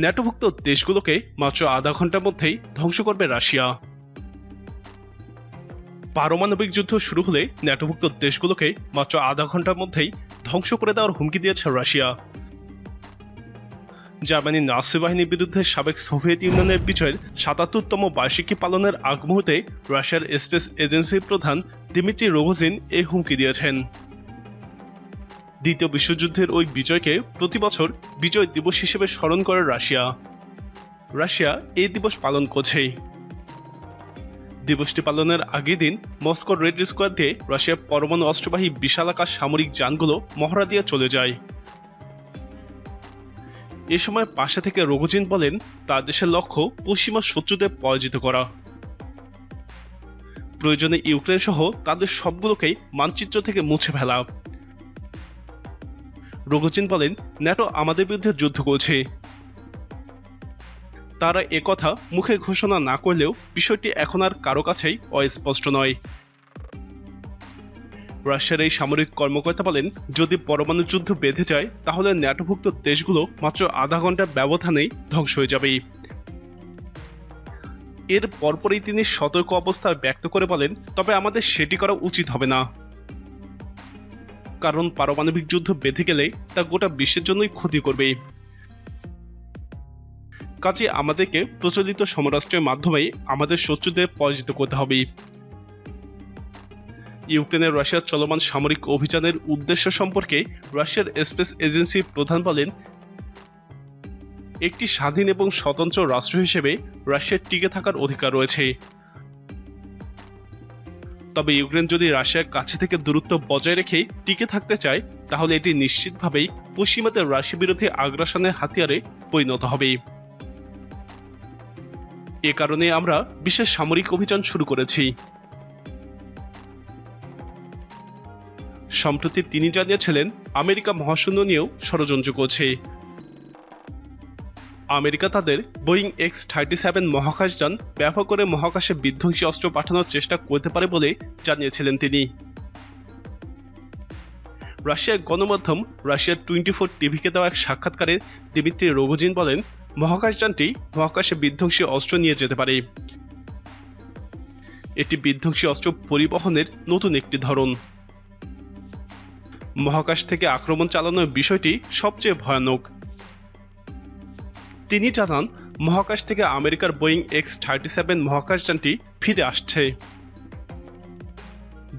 ন্যাটোভুক্ত দেশগুলোকে মাত্র আধা ঘণ্টার মধ্যেই ধ্বংস করবে রাশিয়া। পারমাণবিক যুদ্ধ শুরু হলে ন্যাটোভুক্ত দেশগুলোকে মাত্র আধা ঘণ্টার মধ্যেই ধ্বংস করে দেওয়ার হুমকি দিয়েছে রাশিয়া। জার্মানির নাসি বাহিনীর বিরুদ্ধে সাবেক সোভিয়েত ইউনিয়নের বিজয়ের সাতাত্তরতম বার্ষিকী পালনের আগ মুহূর্তে রাশিয়ার স্পেস এজেন্সির প্রধান দিমিত্রি রোগোজিন এই হুমকি দিয়েছেন। দ্বিতীয় বিশ্বযুদ্ধের ওই বিজয়কে প্রতি বছর বিজয় দিবস হিসেবে স্মরণ করে রাশিয়া। রাশিয়া এই দিবস পালন করছে। দিবসটি পালনের আগের দিন মস্কোর রেড স্কোয়ার দিয়ে রাশিয়ার পরমাণু অস্ত্রবাহী বিশালাকার সামরিক যানগুলো মহড়া দিয়ে চলে যায়। এ সময় পাশে থেকে রঘুজিন বলেন, তার দেশের লক্ষ্য পশ্চিমা শত্রুদের পরাজিত করা। প্রয়োজনে ইউক্রেন সহ তাদের সবগুলোকেই মানচিত্র থেকে মুছে ফেলা। রঘুজিন বলেন ন্যাটো আমাদের বিরুদ্ধে যুদ্ধ করছে। তারা একথা মুখে ঘোষণা না করলেও বিষয়টি এখন আর কারও কাছেই অস্পষ্ট নয়। রাশিয়ার এই সামরিক কর্মকর্তা বলেন, যদি পরমাণু যুদ্ধ বেঁধে যায়, তাহলে ন্যাটোভুক্ত দেশগুলো মাত্র আধা ঘণ্টার ব্যবধানেই ধ্বংস হয়ে যাবে। এর পরপরই তিনি সতর্ক অবস্থা ব্যক্ত করে বলেন, তবে আমাদের সেটি করা উচিত হবে না। কারণ পারমাণবিক যুদ্ধ বেঁধে গেলে তা গোটা বিশ্বের জন্যই ক্ষতি করবে। কাজে আমাদেরকে প্রচলিত সমরাষ্ট্রের মাধ্যমে আমাদের শত্রুদের পরাজিত করতে হবে। ইউক্রেনের রাশিয়ার চলমান সামরিক অভিযানের উদ্দেশ্য সম্পর্কে রাশিয়ার স্পেস এজেন্সির প্রধান বলেন, একটি স্বাধীন এবং স্বতন্ত্র রাষ্ট্র হিসেবে রাশিয়ার টিকে থাকার অধিকার রয়েছে। তবে ইউক্রেন যদি রাশিয়ার কাছে থেকে দূরত্ব বজায় রেখে টিকে থাকতে চায়, তাহলে এটি নিশ্চিতভাবেই পশ্চিমাদের রাশিয়া বিরোধী আগ্রাসনের হাতিয়ারে পরিণত হবে। এ কারণে আমরা বিশেষ সামরিক অভিযান শুরু করেছি। সম্প্রতি তিনি জানিয়েছিলেন, আমেরিকা মহাশূন্য নিয়েও ষড়যন্ত্র করছে। আমেরিকা তাদের বোয়িং এক্স থার্টি সেভেন মহাকাশযান ব্যবহার করে মহাকাশে বিধ্বংসী অস্ত্র পাঠানোর চেষ্টা করতে পারে বলে জানিয়েছিলেন তিনি। রাশিয়ার গণমাধ্যম রাশিয়ার টোয়েন্টি ফোর টিভিকে দেওয়া এক সাক্ষাৎকারে দিমিত্রি রোগোজিন বলেন, মহাকাশযানটি মহাকাশে বিধ্বংসী অস্ত্র নিয়ে যেতে পারে। এটি বিধ্বংসী অস্ত্র পরিবহনের নতুন একটি ধরন। মহাকাশ থেকে আক্রমণ চালানোর বিষয়টি সবচেয়ে ভয়ানক। তিনি জানান, মহাকাশ থেকে আমেরিকার বোয়িং এক্স থার্টি সেভেন মহাকাশযানটি ফিরে আসছে।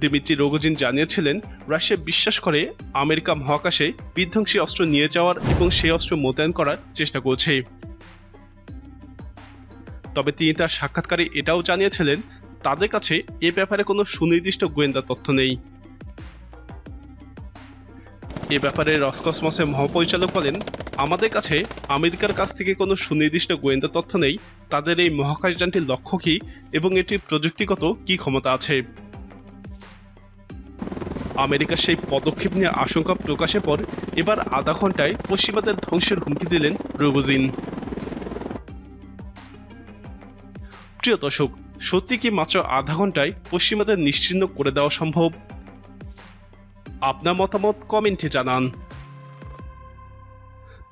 দিমিত্রি রোগোজিন জানিয়েছিলেন, রাশিয়া বিশ্বাস করে আমেরিকা মহাকাশে বিধ্বংসী অস্ত্র নিয়ে যাওয়ার এবং সেই অস্ত্র মোতায়েন করার চেষ্টা করছে। তবে তিনি তার সাক্ষাৎকারে এটাও জানিয়েছিলেন, তাদের কাছে এ ব্যাপারে কোনো সুনির্দিষ্ট গোয়েন্দা তথ্য নেই। এ ব্যাপারে রসকসমসের মহাপরিচালক বলেন আমাদের কাছে আমেরিকার কাছ থেকে কোনো সুনির্দিষ্ট গোয়েন্দা তথ্য নেই। তাদের এই মহাকাশযানটির লক্ষ্য কী এবং এটির প্রযুক্তিগত কী ক্ষমতা আছে? আমেরিকার সেই পদক্ষেপ নিয়ে আশঙ্কা প্রকাশের পর এবার আধা ঘন্টায় পশ্চিমাদের ধ্বংসের হুমকি দিলেন রোগোজিন প্রিয় দর্শক, সত্যি কি মাত্র আধা ঘন্টায় পশ্চিমাদের নিশ্চিহ্ন করে দেওয়া সম্ভব? আপনার মতামত কমেন্টে জানান।